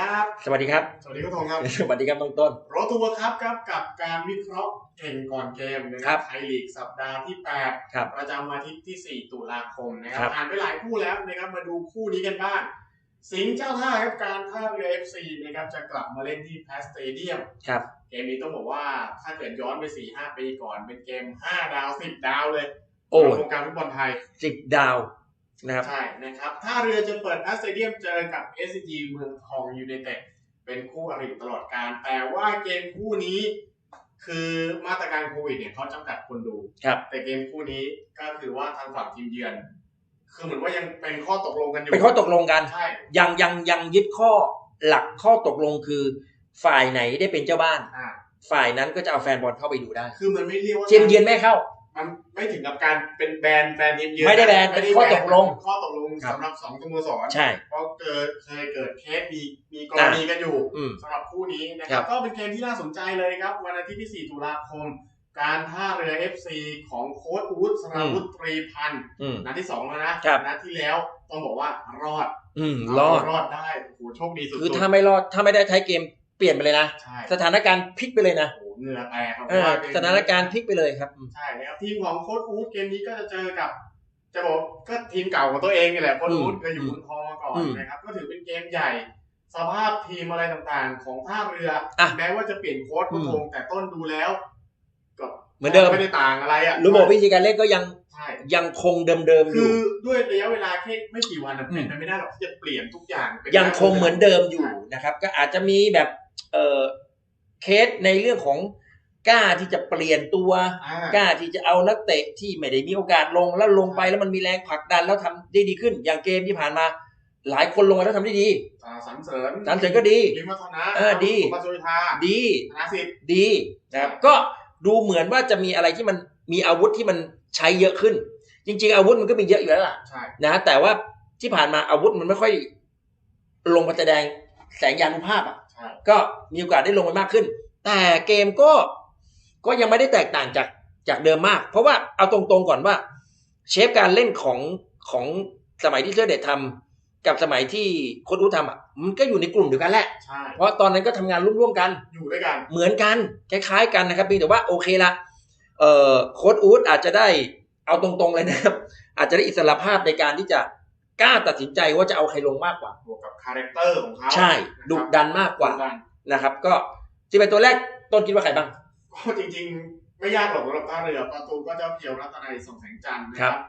สวัสดีครับ สวัสดีครับ สวัสดีคุณทองครับ สวัสดีครับน้องต้นรถทัวร์ครับครับกับการวิเคราะห์เก่งก่อนเกมนะคครัรับบไทยลีกสัปดาห์ที่8ครับประจำวันอาทิตย์ที่ 4 ตุลาคมนะคครัรับบผ่านไปหลายคู่แล้วนะครับมาดูคู่นี้กันบ้างสิงห์เจ้าท่าครับการท่าเรือ FC นะครับจะกลับมาเล่นที่แพสเตเดียมครับเกมนี้ต้องบอกว่าถ้าเกิดย้อนไป 4-5 ปีก่อนเป็นเกม 5 ดาว 10 ดาวเลยโอ้ในวงการฟุตบอลไทยสิบดาว นะครับใช่นะครับท่าเรือจะเปิดแพสเตเดียมเจอกับ SCG เมืองทองยูไนเต็ดเป็นคู่อริตลอดการ แต่ว่าเกมคู่นี้คือมาตรการโควิดเนี่ยเขาจำกัดคนดู ครับ แต่เกมคู่นี้ก็คือว่าทางฝั่งทีมเยือน คือเหมือนว่ายังเป็นข้อตกลงกันอยู่เป็นข้อตกลงกันใช่ยังยังยังยึดข้อหลักข้อตกลงคือฝ่ายไหนได้เป็นเจ้าบ้าน อ่าฝ่ายนั้นก็จะเอาแฟนบอลเข้าไปดูได้ คือมันไม่เรียกว่าทีมเยือนไม่เข้า มันไม่ถึงกับการเป็นแบนแฟนทีมเยือนไม่ได้แบนเป็นข้อตกลงเป็นข้อตกลงครับสำหรับสองสโมสรใช่เพราะเกิดเคยเกิดเคสมีมีกรณีกันอยู่อืมสำหรับคู่นี้นะคครัรับบก็เป็นเกมที่น่าสนใจเลยครับ วันอาทิตย์ที่ 4 ตุลาคม การท่าเรือ FC ของโค้ดอูดสราวุธตรีพันธ์อืมนัดที่2แล้วนะครับนัดที่แล้วต้องบอกว่ารอดอืมเารอดรอดได้โอ้โหโชคดีสุดๆคือถ้าไม่รอดถ้าไม่ได้ท้ายเกมเปลี่ยนไปเลยนะใช่สถานการณ์พลิกไปเลยนะโอ้โห เหงื่อแตกครับเออสถานการณ์พลิกไปเลยครับอืมใช่นะครับทีมของโค้ดอูดเกมนี้ก็จะเจอกับจะบอกก็ทีมเก่าของตัวเองนี่แหละโค้ดอูดเคยอยู่เมืองทองมาก่อนนะครับ ก็ถือเป็นเกมใหญ่สภาพทีมอะไรต่างๆ ของท่าเรืออะแม้ว่าจะเปลี่ยนโค้ชก็คงแต่ต้นดูแล้วก็เหมือนเดิมไม่ได้ต่างอะไรอะระบบวิธีการเล่นก็ยังใช่ยังคงเดิมๆอคืยู่อด้วยระยะเวลาแค่ไม่กี่วันอะอืมเป็นไปไม่ได้หรอกที่จะเปลี่ยนทุกอย่างเป็นยังคงเหมือนเดิมอยู่นะครับ ก็อาจจะมีแบบเอ่อ เคสในเรื่องของกล้าที่จะเปลี่ยนตัว อ่ากล้าที่จะเอานักเตะที่ไม่ได้มีโอกาสลงแล้วลงไปแล้วมันมีแรงผลักดันแล้วทำได้ดีขึ้น อย่างเกมที่ผ่านมา หลายคนลงมาแล้วทำได้ดีอ่าสันเสริญสันเสริญก็ดี ลิมวัฒนะเออดี สุภาสุริธาดีธนาสิทธิ์ ดีนะครับก็ดูเหมือนว่าจะมีอะไรที่มันมีอาวุธที่มันใช้เยอะขึ้น จริง ๆ อาวุธมันก็มีเยอะอยู่แล้วล่ะใช่ นะแต่ว่าที่ผ่านมาอาวุธมันไม่ค่อยลงมาแสดงแสงยานุภาพอะใช่ ก็มีโอกาสได้ลงไปมากขึ้น แต่เกมก็ก็ยังไม่ได้แตกต่างจากจากเดิมมาก เพราะว่าเอาตรงๆก่อนว่า เชฟการเล่นของของสมัยที่เสื้อเด็ดทำกับสมัยที่โค้ชอูทำอะมันก็อยู่ในกลุ่มเดียวกันแหละใช่เพราะตอนนั้นก็ทำงานร่วมๆกัน อยู่ด้วยกัน เหมือนกัน คล้ายๆกันนะครับเพียงแต่ว่าโอเคละเอ่อโค้ดอูดอาจจะได้เอาตรงๆเลยนะครับอาจจะได้อิสระภาพในการที่จะ กล้าตัดสินใจว่าจะเอาใครลงมากกว่า บวกกับคาแรคเตอร์ของเขาใช่นะครับดุดันมากกว่าดุดันนะครับ ก็ที่เป็นตัวแรกต้นคิดว่าใครบ้างก็จริงๆ ไม่ยากหรอกสำหรับท่าเรือประตูก็เจ้าเพียวรัตนัยส่งแสงจันทร์นะคครัรับบ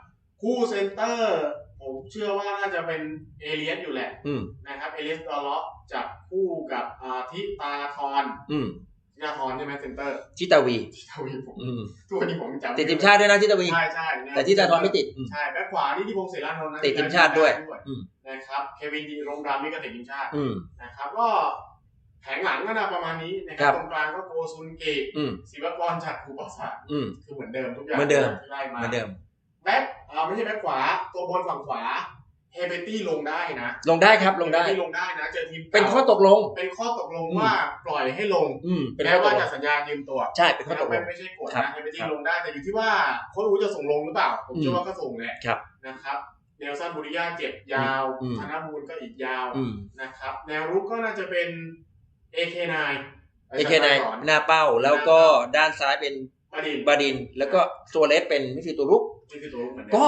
คู่เซนเตอร์ผมเชื่อว่าน่าจะเป็นเอเลียสอยู่แหละอืมนะครับเอเลียสดอลเลาะจับคู่กับอาทิตาทรอืม ทิตาทรใช่ไหมเซนเตอร์ทิตาวีทิตาวีผมอืมตัวนี้ผมจำติดทีมชาติด้วยนะทิตาวีใช่ใช่นะแต่ทิตาทรไม่ติดอืมใช่แบ็คขวานี่ที่พงศ์เสรานนท์นะติดทีมชาติด้วยอืมนะครับเควินดีรงดามนี่ก็ติดทีมชาติอืมนะครับก็แผงหลังก็น่าประมาณนี้นะคครัรับบตรงกลางก็โกซุนเกะอืมศิวกรจัดคูปศาสตร์อืมคือเหมือนเดิมทุกอย่างเหมือนเดิมที่ไล่มาเหมือนเดิมแบ็คอ่าไม่ใช่แบ็คขวาตัวบนฝั่งขวา เฮเบตี้ลงได้นะ ลงได้ครับลงได้เฮเบตี้ลงได้นะเจอทีมเป็นข้อตกลง เป็นข้อตกลงอืมว่าปล่อยให้ลงอืมเป็นแม้ข้อตว่ากลจะงสัญญายืมตัว ใช่เป็นข้อตกลไม่งไม่ใช่กฎครับนะเฮเบตี้ครับลงได้แต่อยู่ที่ว่าโค้ชอูจะส่งลงหรือเปล่า ผมเชื่ออืมว่าก็ส่งแหละครับนะครับเนลสันบุริยาเจ็บยาวอืมธนบูลก็อีกยาวอืมนะครับ แนวรุกก็น่าจะเป็น AK9 เอเคไนหน้าเป้าแล้วก็ด้านซ้ายเป็นบดินบาดิน แล้วก็โซเลสเป็นมิดฟิลด์ตัวลุกนี่คือตัวรุกเหมือนเดิมก็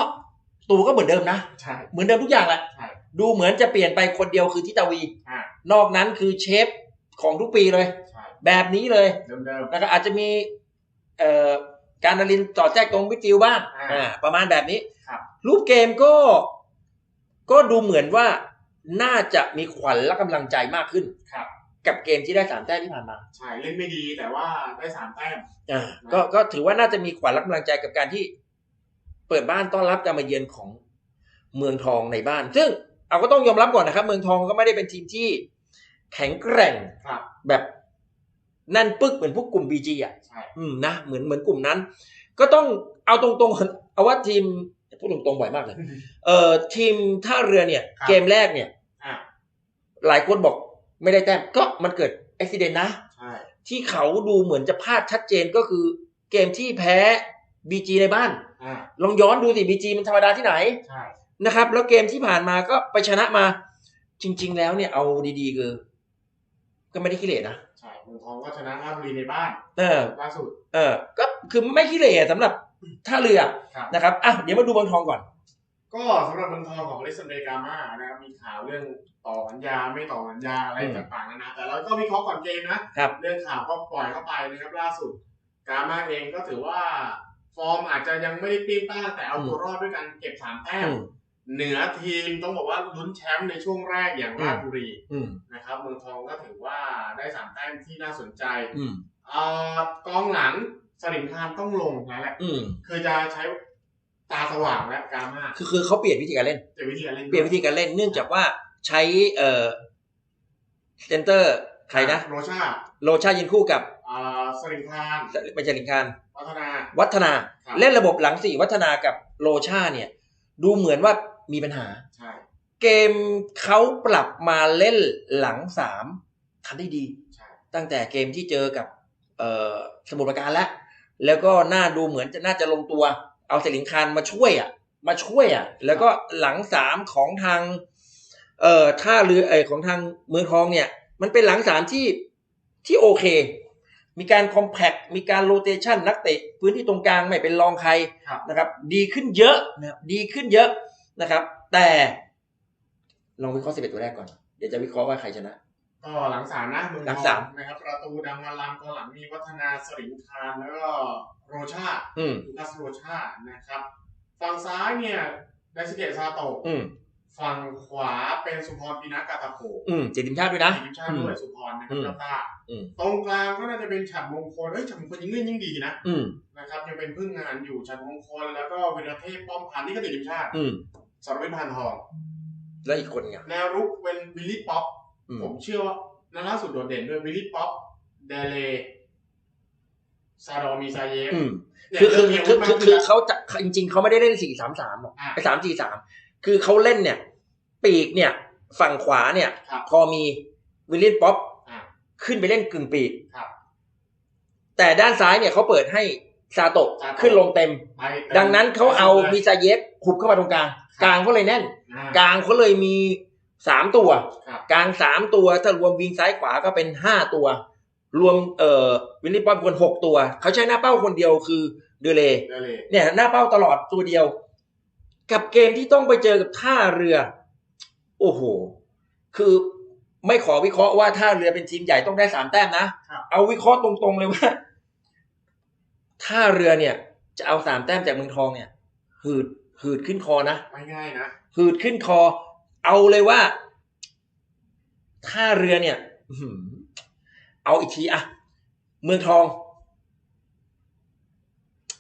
ตัวก็เหมือนเดิมนะ ใช่ เหมือนเดิมทุกอย่างแหละ ใช่ ดูเหมือนจะเปลี่ยนไปคนเดียวคือทิตาวี อ่านอกนั้นคือเชฟของทุกปีเลย ใช่ แบบนี้เลย เดิมเดิมแล้วก็อาจจะมี เอ่อ การนารินต่อแจกตรงมิดฟิลด์บ้างอ่าอ่า ประมาณแบบนี้ ครับ รูปเกมก็ ก็ดูเหมือนว่าน่าจะมีขวัญและกำลังใจมากขึ้น ครับ กับเกมที่ได้สามแต้มที่ผ่านมา ใช่ เล่นไม่ดีแต่ว่าได้สามแต้ม อ่า ก็ ก็ถือว่าน่าจะมีขวัญและกำลังใจกับการที่ เปิดบ้านต้อนรับการมาเยือนของเมืองทองในบ้าน ซึ่งเอาก็ต้องยอมรับก่อนนะครับ เมืองทองก็ไม่ได้เป็นทีมที่แข็งแกร่งครับแบบแนั่นปึกเหมือนพวกกลุ่มบีจีอะใช่อืมนะเหมือนเหมือนกลุ่มนั้น ก็ต้องเอาตรงๆเอาว่าทีมพูดตรงๆบ่อยมากเลยเอ่อทีมท่าเรือเนี่ยครับเกมแรกเนี่ยอ่าหลายคนบอกไม่ได้แต้มก็มันเกิดอุบิเหตุนะใช่ที่เขาดูเหมือนจะพลาดชัดเจนก็คือเกมที่แพ้บีจีในบ้านอ่า ลองย้อนดูสิบีจีมันธรรมดาที่ไหนใช่นะครับ แล้วเกมที่ผ่านมาก็ไปชนะมา จริง ๆ แล้วเนี่ยเอาดีๆคือก็ไม่ได้ขี้เหร่นะใช่เมืองทองก็ชนะราชบุรีในบ้าน เออล่าสุด เออ ก็คือไม่ขี้เหร่สำหรับท่าเรือครับนะครับอะเดี๋ยวมาดูเมืองทองก่อน ก็สำหรับเมืองทองของเลสเซนเดกามานะครับมีข่าวเรื่องต่อสัญญาไม่ต่อสัญญาอะไรอืมต่างๆนานาแต่เราก็วิเคราะห์ก่อนเกมนะครับเรื่องข่าวก็ปล่อยเข้าไปนะครับล่าสุดกามาเองก็ถือว่า ฟอร์มอาจจะยังไม่ได้ปีนต้านแต่เอาตัวรอดด้วยการเก็บสามแต้มอืมเหนือทีมต้องบอกว่าลุ้นแชมป์ในช่วงแรกอย่างอืมราชบุรีอืมนะครับเมืองทองก็ถือว่าได้สามแต้มที่น่าสนใจอืมเอ่อกองหลังสลิงคานต้องลงแล้วแหละอืมคือจะใช้ตาสว่างและกามาคือคือเขาเปลี่ยนวิธีการเล่นจะวิธีการเล่นเปลี่ยนวิธีการเล่นเนื่องจากว่าใช้เอ่อเซนเตอร์ใครนะโรชาโลชายินคู่กับอ่า สลิงคานไม่ใช่ลิงคารวัฒนา วัฒนาครับเล่นระบบหลังสี่วัฒนากับโลชาเนี่ย ดูเหมือนว่ามีปัญหาใช่เกมเขาปรับมาเล่นหลังสามทำได้ดีใช่ตั้งแต่เกมที่เจอกับเอ่อสมุทรปราการแล้ว แล้วก็น่าดูเหมือนจะน่าจะลงตัว เอาเสลิงคารมาช่วยอะ มาช่วยอะ แล้วก็หลังสามของทาง เอ่อท่าเรือเออของทางเมืองทองเนี่ย มันเป็นหลังสามที่ที่โอเค มีการคอมแพคมีการโรเตชันนักเตะพื้นที่ตรงกลางไม่เป็นรองใครครับนะครับ ดีขึ้นเยอะนะครับดีขึ้นเยอะนะครับ แต่ลองวิเคราะห์สิบเอ็ดตัวแรกก่อน เดี๋ยวจะวิเคราะห์ว่าใครชนะก็หลังสามนะเมืองหลัทงอสางมนะครับ ประตูดังมาลามกองหลังมีวัฒนาสลิงคานแล้วก็โรชาอืมลูคัสโรชานะครับ ฝั่งซ้ายเนี่ยไดซิเกตซาโตะอืม ฝั่งขวาเป็นสุพรปีนักกาตาโขอืมติดทีมชาติด้วยนะทีมชาติด้วยสุพรนะครับอืมเจ้าตาอืมตรงกลางก็น่าจะเป็นฉัดมงคลเอ้ยฉัดมงคลยิงเล่นยิ่งดีนะอืมนะครับ ยังเป็นพึ่งงานอยู่ชันมงคลแล้วก็วิรเทพป้อมพันธ์นี่ก็ติดทีมชาติอืมสรวิทย์พันธ์ทอง แล้วอีกคนไงแนวรุกเป็นวิลลี่ป๊อปอืมผมเชื่อว่านัดล่าสุดโดดเด่นด้วยวิลลี่ป๊อปเดเลซาโดมีซาเยฟอืมเนี่ยคือคือเริ่มมีคืออาวุธคือมากคืขึ้อนแล้วเขาจะจริงๆเขาไม่ได้เล่นสี่สามสามหรอกอะไอ้สามสี่สาม คือเขาเล่นเนี่ย ปีกเนี่ย ฝั่งขวาเนี่ยครับพอมีวิลเลียนป๊อปอะขึ้นไปเล่นกึ่งปีกครับแต่ด้านซ้ายเนี่ยเขาเปิดให้ซาโตะซาโตะขึ้นลงเต็มไปเต็ม ดังนั้นเขาเอาไปมิสุดลยซาเยฟหุบเข้ามาตรงกลาง กลางเขาเลยแน่นอะกลางเขาเลยมีสามตัวครับกลางสามตัวถ้ารวมวิงซ้ายขวาก็เป็นห้าตัว รวมเอ่อวิลลี่ป๊อปคนหกตัว เขาใช้หน้าเป้าคนเดียวคือเดเลเดเลเนี่ยหน้าเป้าตลอดตัวเดียว กับเกมที่ต้องไปเจอกับท่าเรือ โอ้โห คือไม่ขอวิเคราะห์ว่าท่าเรือเป็นทีมใหญ่ต้องได้สามแต้มนะ เอาวิเคราะห์ตรงๆเลยว่าท่าเรือเนี่ย จะเอาสามแต้มจากเมืองทองเนี่ย หืดหืดขึ้นคอนะไม่ง่ายนะหืดขึ้นคอ เอาเลยว่าท่าเรือเนี่ยอื้อหือเอาอีกทีอะเมืองทอง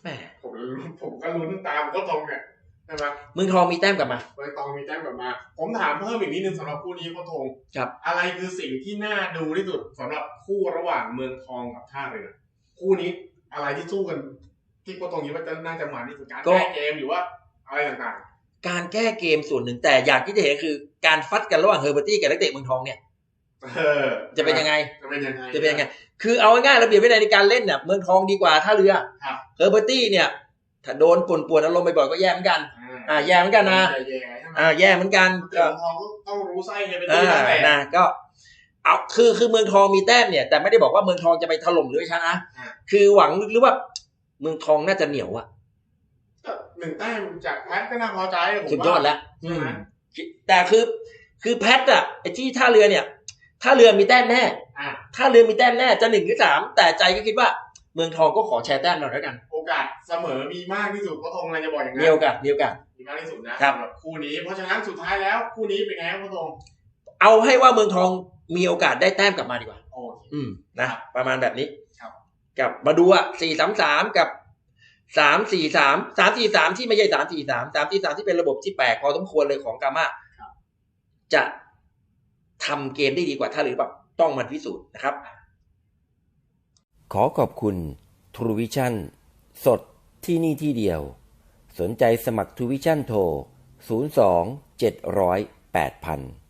แหมผมผมก็ลุ้นตามก็ตรงเนี่ย ใช่ไหมเมืองทองมีแต้มกลับมาใบตองมีแต้มกลับมา ผมถามเพิ่มอีกนิดนึงสำหรับคู่นี้ก็ทงครับ อะไรคือสิ่งที่น่าดูที่สุดสำหรับคู่ระหว่างเมืองทองกับท่าเรือ คู่นี้อะไรที่สู้กัน ที่โคตรงนี้ว่าจะน่าจะมันที่สุดการก็แก้เกมหรือว่าอะไรต่างการแก้เกมส่วนหนึ่งแต่อยากที่จะเห็นคือการฟัดกันระหว่างเฮอร์เบอร์ตี้กับนักเตะเมืองทองเนี่ยๆเออจะเป็นยังไง จะเป็นยังไง จะเป็นยังไง คือเอาง่ายๆระเบียบวินัยในการเล่นเนี่ยเมืองทองดีกว่าท่าเรือครับเฮอร์เบอร์ตี้เนี่ย ถ้าโดนป่วนๆอารมณ์บ่อยๆก็แย่เหมือนกัน อ่าแย่เหมือนกันนะ แย่ๆใช่ไหมอ่าแย่เหมือนกันแต่ก็เมืองทองก็ต้องรู้ไส้ไงเป็นอ่ที่ตั้งแต่านะก็เอาคือคือเมืองทองมีแต้มเนี่ย แต่ไม่ได้บอกว่าเมืองทองจะไปถล่มหรือชนะอ่าคือหวังหรือว่าเมืองทองน่าจะเหนียวอะก็หนึ่งแต้มจากแพทก็น่าพอใจผมสุดยอดแล้วใช่ไหมแต่คือคือแพทอะไอ้ที่ท่าเรือเนี่ยท่าเรือมีแต้มแน่อะท่าเรือมีแต้มแน่จะหนึ่งหรือสามแต่ใจก็คิดว่าเมืองทองก็ขอแชร์แต้มหน่อยแล้วกันโอ กาสเสมอมีมากที่สุดก็ทงอะไรจะบอกอย่างมีนั้นโอกาสมีโอกาส มีมากที่สุดนะครับ สำหรับคู่นี้เพราะฉะนั้นสุดท้ายแล้วคู่นี้เป็นไงครับพ่อทงเอาให้ว่าเมืองทองมีโอกาสได้แต้มกลับมาดีกว่า โอเค อืมนะประมาณแบบนี้ครับ กับมาดูอะสี่สามสามกับสามสี่สามสามสี่สามที่ไม่ใช่สามสี่สามสามสี่สามที่เป็นระบบที่แปลกพอสมควรเลยของกามาจะทำเกมได้ดีกว่าท่าหรือเปล่าต้องมาพิสูจน์นะครับ ขอขอบคุณ True Vision สดที่นี่ที่เดียว สนใจสมัครทูวิชั่นโทร 02 700 8000